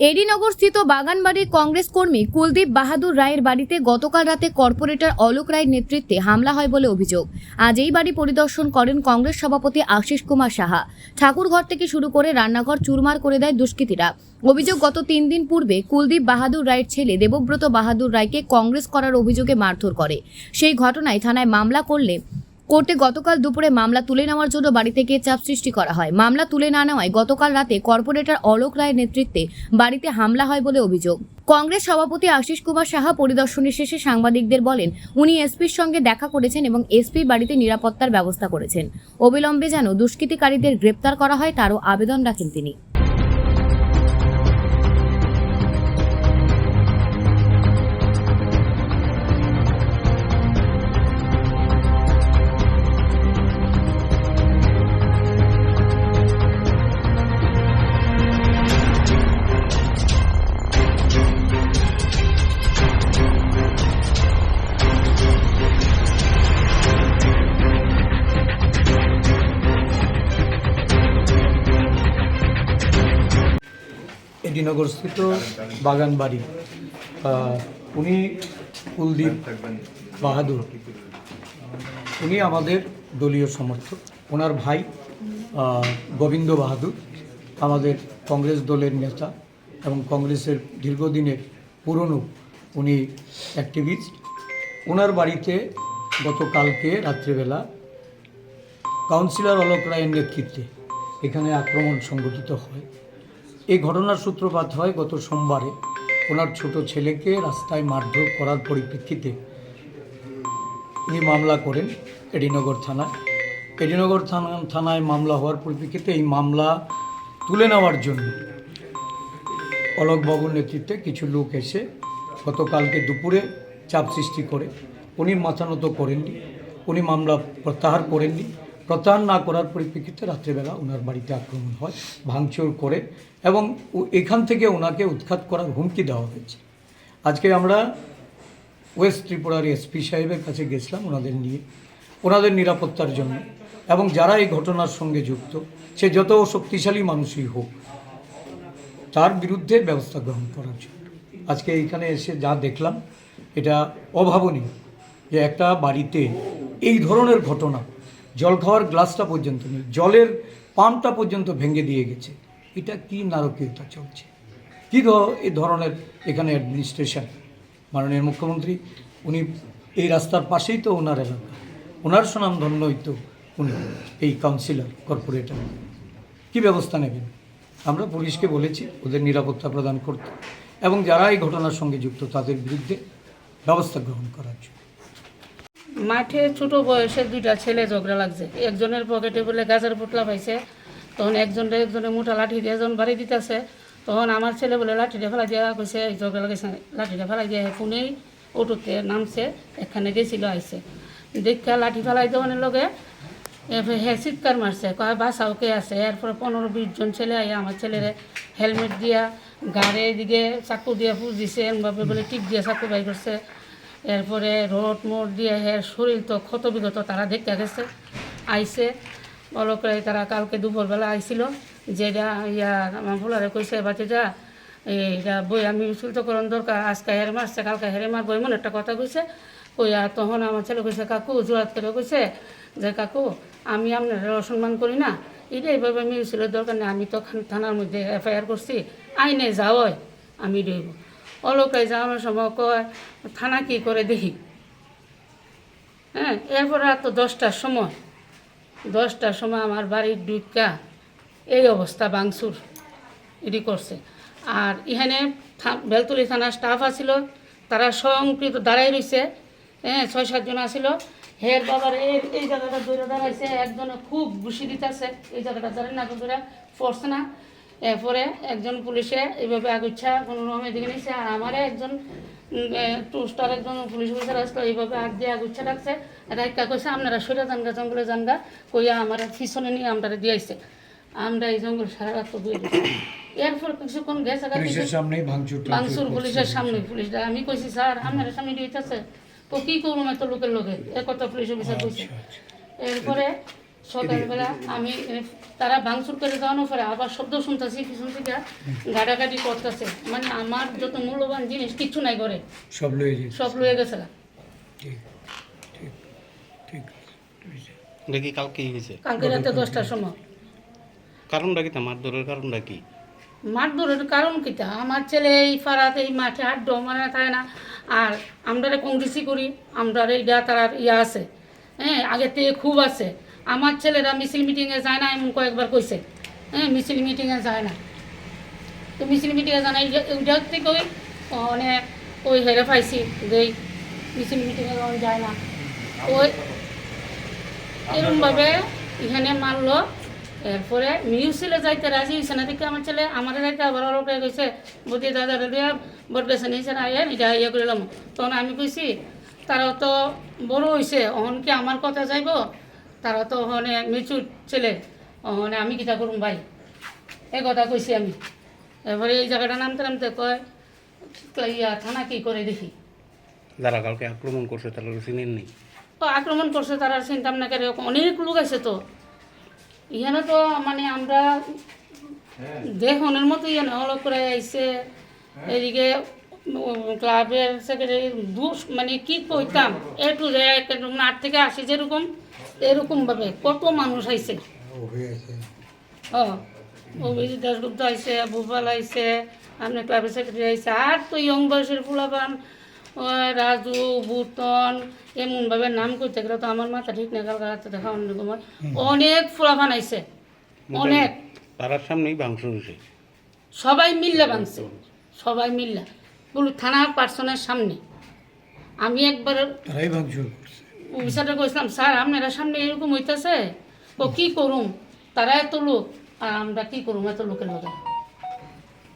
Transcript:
এডিনগর স্থিত বাগানবাড়ির কংগ্রেস কর্মী কুলদীপ বাহাদুর রায়ের বাড়িতে গতকাল রাতে কর্পোরেটর অলোক রায়ের নেতৃত্বে হামলা হয় বলে অভিযোগ। আজ এই বাড়ি পরিদর্শন করেন কংগ্রেস সভাপতি আশিস কুমার সাহা। ঠাকুরঘর থেকে শুরু করে রান্নাঘর চুরমার করে দেয় দুষ্কৃতীরা। অভিযোগ, গত তিন দিন পূর্বে কুলদীপ বাহাদুর রায়ের ছেলে দেবব্রত বাহাদুর রায়কে কংগ্রেস করার অভিযোগে মারধর করে। সেই ঘটনায় থানায় মামলা করলে কোর্টে গতকাল দুপুরে মামলা তুলে নেওয়ার জন্য বাড়ি থেকে চাপ সৃষ্টি করা হয়। মামলা তুলে না নেওয়ায় গতকাল রাতে কর্পোরেটর অলোক রায়ের নেতৃত্বে বাড়িতে হামলা হয় বলে অভিযোগ। কংগ্রেস সভাপতি আশিস কুমার সাহা পরিদর্শনের শেষে সাংবাদিকদের বলেন, উনি এসপির সঙ্গে দেখা করেছেন এবং এসপি বাড়িতে নিরাপত্তার ব্যবস্থা করেছেন। অবিলম্বে যেন দুষ্কৃতিকারীদের গ্রেপ্তার করা হয় তারও আবেদন রাখেন তিনি। এডিনগরস্থিত বাগানবাড়ি। উনি কুলদীপ বাহাদুর। উনি আমাদের দলীয় সমর্থক। ওনার ভাই গোবিন্দ বাহাদুর, আমাদের কংগ্রেস দলের নেতা এবং কংগ্রেসের দীর্ঘদিনের পুরনো উনি অ্যাক্টিভিস্ট ওনার বাড়িতে গতকালকে রাত্রিবেলা কাউন্সিলর অলোক রায়ের নেতৃত্বে এখানে আক্রমণ সংগঠিত হয়। এই ঘটনার সূত্রপাত হয় গত সোমবারে। ওনার ছোট ছেলেকে রাস্তায় মারধর করার পরিপ্রেক্ষিতে উনি মামলা করেন এডিনগর থানায় এডিনগর থানা, থানায় মামলা হওয়ার পরিপ্রেক্ষিতে এই মামলা তুলে নেওয়ার জন্য অলোকবাবুর নেতৃত্বে কিছু লোক এসে গতকালকে দুপুরে চাপ সৃষ্টি করে। উনি মাথানত করেননি, উনি মামলা প্রত্যাহার করেননি। প্রত্যাহার না করার পরিপ্রেক্ষিতে রাত্রেবেলা ওনার বাড়িতে আক্রমণ হয়, ভাঙচুর করে এবং এখান থেকে ওনাকে উৎখাত করার হুমকি দেওয়া হয়েছে। আজকে আমরা ওয়েস্ট ত্রিপুরার এসপি সাহেবের কাছে গেছিলাম ওনাদের নিয়ে, ওনাদের নিরাপত্তার জন্য এবং যারা এই ঘটনার সঙ্গে যুক্ত, সে যত শক্তিশালী মানুষই হোক, তার বিরুদ্ধে ব্যবস্থা গ্রহণ করার জন্য। আজকে এইখানে এসে যা দেখলাম, এটা অভাবনীয় যে একটা বাড়িতে এই ধরনের ঘটনা জল খাওয়ার গ্লাসটা পর্যন্ত নেই, জলের পাম্পটা পর্যন্ত ভেঙে দিয়ে গেছে। এটা কি নারকীয়তা চলছে? কী এই ধরনের এখানে অ্যাডমিনিস্ট্রেশন মাননীয় মুখ্যমন্ত্রী, উনি এই রাস্তার পাশেই তো ওনার এলাকা। ওনার সুনাম ধন্যই তো উনি এই কাউন্সিলর কর্পোরেটর কী ব্যবস্থা নেবেন? আমরা পুলিশকে বলেছি, ওদের নিরাপত্তা প্রদান করতে। এবং যারা এই ঘটনার সঙ্গে যুক্ত, তাদের বিরুদ্ধে ব্যবস্থা গ্রহণ করার জন্য। মাঠে ছোট বয়সে দুইটা ছেলে ঝগড়া লাগছে। একজনের পকেটে বলে গাছের পোটলা পাইছে, তখন একজনের একজনের মোটা লাঠি দিয়ে যখন বাড়ি দিতেছে, তখন আমার ছেলে বলে লাঠিটা ফেলা দিয়া কইছে ঝগড়া লাগেছে লাঠিটা ফেলাই দিয়ে ফোনেই অটোতে নামছে এখানে গেছিল, আইছে। দেখা লাঠি ফেলাই দেওয়ানের লগে হ্যাঁ চিৎকার মারছে, কয়, বাসাও কে আছে? এরপরে পনেরো বিশ জন ছেলে আইয়া আমার ছেলেরে হেলমেট দিয়া গাড়ে দিকে চাকু দিয়ে ফুস দিছে এমনভাবে বলে টিপ দিয়ে চাকু বাই করছে। এরপরে রোড মোড় দিয়ে হের শরীর তো ক্ষত বিগত তারা দেখতে গেছে, আইছে। অলকরে তারা কালকে দুপুরবেলা আইছিল যেটা ইয়া, আমার ফুলারে কইছে যা এইটা বই আমি শুল্তকরণ দরকার, আজকে হেরে মারছে, কালকে হেরে মারবো। এমন একটা কথা কইছে। কইয়া তখন আমার ছেলে কইছে, কাকু জোরাত করে কইছে যে, কাকু, আমি আপনার অসম্মান করি না। এটা এইভাবে ছিল দরকার নেই, আমি তো থানার মধ্যে এফআইআর করছি, আইনে যাওয়াই আমি রইব। অলকাই যাওয়ানোর সময় কয়, থানা কি করে দেখি? হ্যাঁ এরপর রাত তো দশটার সময়। দশটার সময় আমার বাড়ির ডুইকা এই অবস্থা বাংসুর এটি করছে। আর এখানে বেলতলি থানার স্টাফ আছিল, তারা সংকৃত দাঁড়াই রয়েছে। হ্যাঁ ছয় সাতজন আছিল। হের বাবার এই এই জায়গাটা ধরে দাঁড়াইছে, একজনে খুব ঘুষি দিতেছে, এই জায়গাটা দাঁড়ায় না, ধরে পড়ছে না। এরপরে একজন পুলিশে এইভাবে আগুচ্ছা কোনো রকমের দিকে নিছে আর আমারে একজন টু স্টার একজন পুলিশ অফিসার আসলো এইভাবে আগ দিয়ে আগুচ্ছা রাখছে রাইকা কইছে আপনারা সরে জানগা জঙ্গলে জানগা কইয়া আমার পিছনে নিয়ে আমরা দিয়েছে আমরা এই জঙ্গল সারা রাত দিয়ে এরপর কিছুক্ষণ গেছে ভাঙচুর। পুলিশের সামনে পুলিশরা আমি কইছি স্যার আপনার সামনে দিতেছে তো কি করব এত লোকের লোকে এ কথা পুলিশ অফিসার কইছে। আচ্ছা, আচ্ছা। এরপরে সকালবেলা আমি তারা ভাঙচুর করে দেওয়ানোর পরে আবার শব্দ শুনতেছি পিছন থেকে গাড়াগাড়ি করতেছে। মানে আমার যত মূল্যবান জিনিস কিচ্ছু নাই করে সব লয়ে সব লয়ে গেছে ঠিক ঠিক ঠিক এটা কি কালকে হয়েছে কালকে রাতে দশটার সময়। কারণটা কি তা? মারধরের কারণটা কি? মারধরের কারণ কিটা আমার ছেলে এই পাড়াতে এই মাঠে আড্ড মানে থাকে না। আর আমরা কংগ্রেসই করি আমরা এইটা তার ইয়া আছে। হ্যাঁ আগের থেকে খুব আছে। আমার ছেলেরা মিছিল মিটিংয়ে যায় না, এমন কয়েকবার কইছে। হ্যাঁ মিছিল মিটিংয়ে যায় না। তো মিছিল মিটিংয়ে যায় না এইটা- ওইটা থেকে ওই মানে ওই হেরে পাইছি যে মিছিল মিটিংয়ে যায় না। ওই এরকমভাবে এখানে মারলো, এরপরে মিউজিলে যাইতে রাজি হয়েছে না। দেখে আমার ছেলে আমার যাইতে আবার অল্প গেছে বদি দাদা দাদা বট গেছে নিয়েছে না আইয়া এটা ইয়ে করলাম তখন আমি কইছি, তারাও তো বড় হয়েছে অহন কি আমার কথা যাইব? তারা তো ওখানে মিচুর ছেলে ওখানে আমি কিতা করুম ভাই? এই কথা কইছি আমি। এবারে এই জায়গাটা নামতে নামতে কয় ইয়া থানা কি করে দেখি। যারা কালকে আক্রমণ করছে তারা চিনেন নেই। তো আক্রমণ করছে তারা চিন্তা ভাবনা করে অনেক লোক আছে তো। ইহানে তো মানে আমরা দেখনের মতো ইহানে অলপ করে আইছে। এদিকে ক্লাবের সেক্রেটারি দুষ মানে কি কইতাম এ টু আট থেকে আসি যেরকম। এরকম ভাবে কত মানুষ আইছে। ও অভিজিৎ দাসগুপ্ত আইছে ভূপাল আইছে আপনার ক্লাবের সেক্রেটারি আইছে আর তো ইয়ং বয়সের ফুলাবান রাজু বুতন এমনভাবে নাম করতে গেলে তো আমার মাথা ঠিক না কালকে রাতে দেখা অনেক অনেক ফুলাবান আইছে। অনেক। তারার সামনেই ভাঙস হয়েছে সবাই মিললে ভাঙছে। সবাই মিললে। বলু থানা পার্সনের সামনে। আমি একবার তারাই ভাঙচুর করছে। অফিসারটা কইছিলাম, স্যার, আপনারা সামনে এরকম হইতেছে ও কি করুম? তারা এত লোক, আর আমরা কি করুম এত লোকের মতো